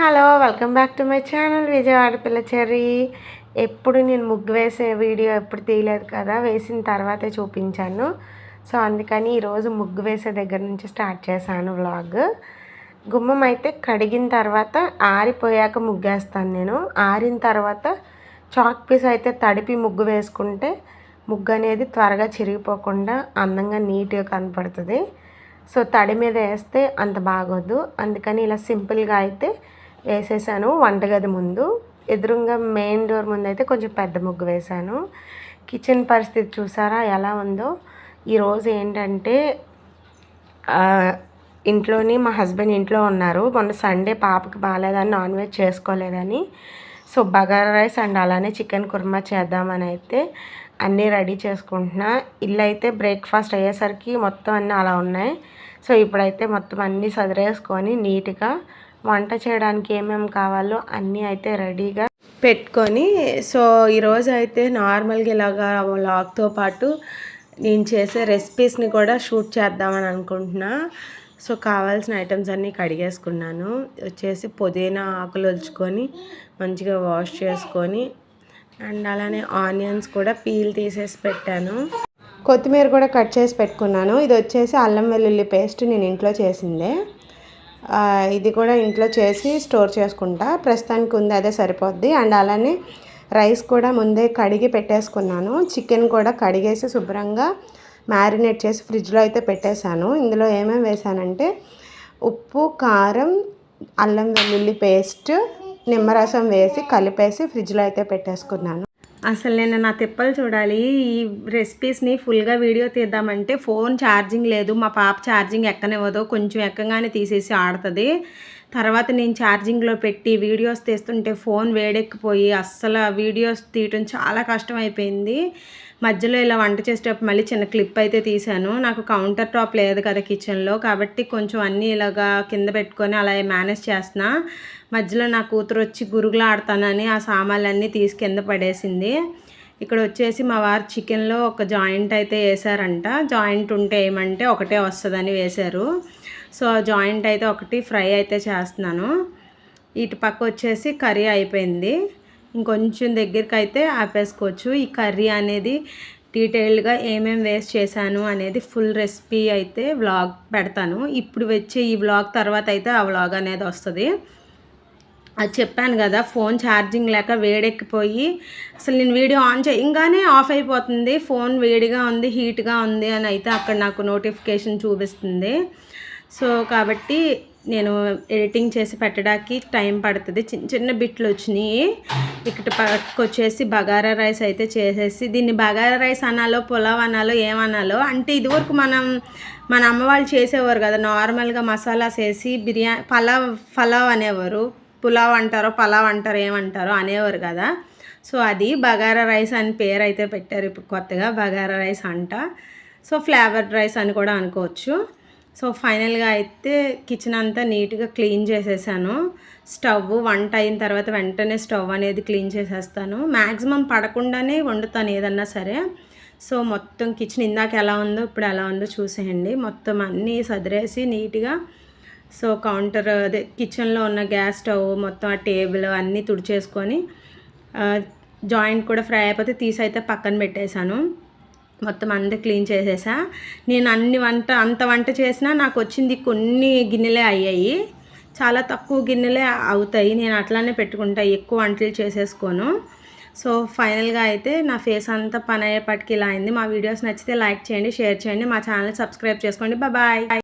Hello welcome back to my channel Vijayawada పిల్ల Cherry. ఎప్పుడు నేను ముగ్గు వేసే వీడియో ఎప్పుడు తీయలేదు కదా వేసిన తర్వాతే చూపించాను. సో అందుకని ఈరోజు ముగ్గు వేసే దగ్గర నుంచి స్టార్ట్ చేశాను వ్లాగ్. గుమ్మం అయితే కడిగిన తర్వాత ఆరిపోయాక ముగ్గేస్తాను నేను. ఆరిన తర్వాత చాక్ పీస్ అయితే తడిపి ముగ్గు వేసుకుంటే ముగ్గు అనేది త్వరగా చిరిగిపోకుండా అందంగా నీట్గా కనపడుతుంది. సో తడి మీద వేస్తే అంత బాగోదు. అందుకని ఇలా సింపుల్గా అయితే వేసేసాను వంటగది ముందు. ఎదురుగా మెయిన్ డోర్ ముందు అయితే కొంచెం పెద్ద ముగ్గు వేశాను. కిచెన్ పరిస్థితి చూసారా? ఎలా ఉందో? ఈరోజు ఏంటంటే ఇంట్లోని మా హస్బెండ్ ఇంట్లో ఉన్నారు. మొన్న సండే పాపకి బాగాలేదని నాన్ వెజ్ చేసుకోలేదని. సో బగారా రైస్ అండ్ అలానే చికెన్ కుర్మా చేద్దామని అయితే అన్నీ రెడీ చేసుకుంటున్నా. ఇల్లు అయితే బ్రేక్ఫాస్ట్ అయ్యేసరికి మొత్తం అన్నీ అలా ఉన్నాయి. సో ఇప్పుడైతే మొత్తం అన్నీ సదిరేసుకొని నీట్గా వంట చేయడానికి ఏమేమి కావాలో అన్నీ అయితే రెడీగా పెట్టుకొని సో ఈరోజు అయితే నార్మల్గా ఇలాగా లాగ్తో పాటు నేను చేసే రెసిపీస్ని కూడా షూట్ చేద్దామని అనుకుంటున్నా. సో కావాల్సిన ఐటమ్స్ అన్నీ కడిగేసుకున్నాను. వచ్చేసి పుదీనా ఆకులు వల్చుకొని మంచిగా వాష్ చేసుకొని అండ్ అలానే ఆనియన్స్ కూడా పీల్ తీసేసి పెట్టాను. కొత్తిమీర కూడా కట్ చేసి పెట్టుకున్నాను. ఇది వచ్చేసి అల్లం వెల్లుల్లి పేస్ట్ నేను ఇంట్లో చేసిందే. ఇది కూడా ఇంట్లో చేసి స్టోర్ చేసుకుంటా. ప్రస్తుతానికి ఉంది అదే సరిపోద్ది. అండ్ అలానే రైస్ కూడా ముందే కడిగి పెట్టేసుకున్నాను. చికెన్ కూడా కడిగేసి శుభ్రంగా మ్యారినేట్ చేసి ఫ్రిడ్జ్లో అయితే పెట్టేశాను. ఇందులో ఏమేమి వేసానంటే ఉప్పు కారం అల్లం వెల్లుల్లి పేస్ట్ నిమ్మరసం వేసి కలిపేసి ఫ్రిడ్జ్లో అయితే పెట్టేసుకున్నాను. అసలు నేను నా తిప్పలు చూడాలి. ఈ రెసిపీస్ని ఫుల్గా వీడియో తీద్దామంటే ఫోన్ ఛార్జింగ్ లేదు. మా పాప ఛార్జింగ్ ఎక్కనివ్వదు. కొంచెం ఎక్కగానే తీసేసి ఆడుతుంది. తర్వాత నేను ఛార్జింగ్లో పెట్టి వీడియోస్ తీస్తుంటే ఫోన్ వేడెక్కిపోయి అస్సలు వీడియోస్ తీయటం చాలా కష్టం అయిపోయింది మధ్యలో ఇలా వంట చేసేటప్పుడు మళ్ళీ చిన్న క్లిప్ అయితే తీశాను. నాకు కౌంటర్ టాప్ లేదు కదా కిచెన్లో కాబట్టి కొంచెం అన్నీ ఇలాగా కింద పెట్టుకొని అలా మేనేజ్ చేస్తున్నా. మధ్యలో నా కూతురు వచ్చి గురుగులు ఆడతానని ఆ సామాన్లన్నీ తీసి కింద పడేసింది. ఇక్కడ వచ్చేసి మా వారు చికెన్లో ఒక జాయింట్ అయితే వేసారంట. జాయింట్ ఉంటే ఏమంటే ఒకటే వస్తుందని వేశారు. సో జాయింట్ అయితే ఒకటి ఫ్రై అయితే చేస్తున్నాను. ఇటు పక్క వచ్చేసి కర్రీ అయిపోయింది. ఇంకొంచెం దగ్గరికి అయితే ఆపేసుకోవచ్చు. ఈ కర్రీ అనేది డీటెయిల్డ్గా ఏమేమి వేస్ట్ చేశాను అనేది ఫుల్ రెసిపీ అయితే వ్లాగ్ పెడతాను. ఇప్పుడు వచ్చే ఈ వ్లాగ్ తర్వాత అయితే ఆ వ్లాగ్ అనేది వస్తుంది. అది చెప్పాను కదా ఫోన్ ఛార్జింగ్ లేక వేడెక్కిపోయి అసలు నేను వీడియో ఆన్ చేయంగానే ఆఫ్ అయిపోతుంది. ఫోన్ వేడిగా ఉంది హీట్గా ఉంది అని అయితే అక్కడ నాకు నోటిఫికేషన్ చూపిస్తుంది. సో కాబట్టి నేను ఎడిటింగ్ చేసి పెట్టడానికి టైం పడుతుంది. చిన్న చిన్న బిట్లు వచ్చినాయి. ఇక్కడ పక్కకొచ్చేసి బగారా రైస్ అయితే చేసేసి దీన్ని బగారా రైస్ అనాలో పులావ్ అనాలో ఏమనాలో అంటే ఇదివరకు మనం మన అమ్మ వాళ్ళు చేసేవారు కదా నార్మల్గా మసాలాస్ వేసి బిర్యానీ పలావ్ పలావ్ అనేవారు. పులావ్ అంటారో పలావ్ అంటారో ఏమంటారో అనేవారు కదా. సో అది బగారా రైస్ అని పేరు అయితే పెట్టారు ఇప్పుడు కొత్తగా బగారా రైస్ అంట. సో ఫ్లేవర్డ్ రైస్ అని కూడా అనుకోవచ్చు. సో ఫైనల్గా అయితే కిచెన్ అంతా నీట్గా క్లీన్ చేసేసాను. స్టవ్ వంట అయిన తర్వాత వెంటనే స్టవ్ అనేది క్లీన్ చేసేస్తాను. మ్యాక్సిమం పడకుండానే వండుతాను ఏదన్నా సరే. సో మొత్తం కిచెన్ ఇందాక ఎలా ఉందో ఇప్పుడు ఎలా ఉందో చూసేయండి. మొత్తం అన్నీ సదిరేసి నీట్గా సో కౌంటర్ అదే కిచెన్లో ఉన్న గ్యాస్ స్టవ్ మొత్తం ఆ టేబుల్ అన్నీ తుడిచేసుకొని జాయింట్ కూడా ఫ్రై అయిపోతే తీసి అయితే పక్కన పెట్టేశాను. మొత్తం అంతా క్లీన్ చేసేసా. నేను అన్ని వంట అంత వంట చేసినా నాకు వచ్చింది కొన్ని గిన్నెలే అయ్యాయి. చాలా తక్కువ గిన్నెలే అవుతాయి. నేను అట్లానే పెట్టుకుంటా. ఎక్కువ వంటలు చేసేసుకోను. సో ఫైనల్గా అయితే నా ఫేస్ అంతా పని అయ్యేపటికి ఇలా అయింది. మా వీడియోస్ నచ్చితే లైక్ చేయండి షేర్ చేయండి. మా ఛానల్ సబ్స్క్రైబ్ చేసుకోండి. బాయ్.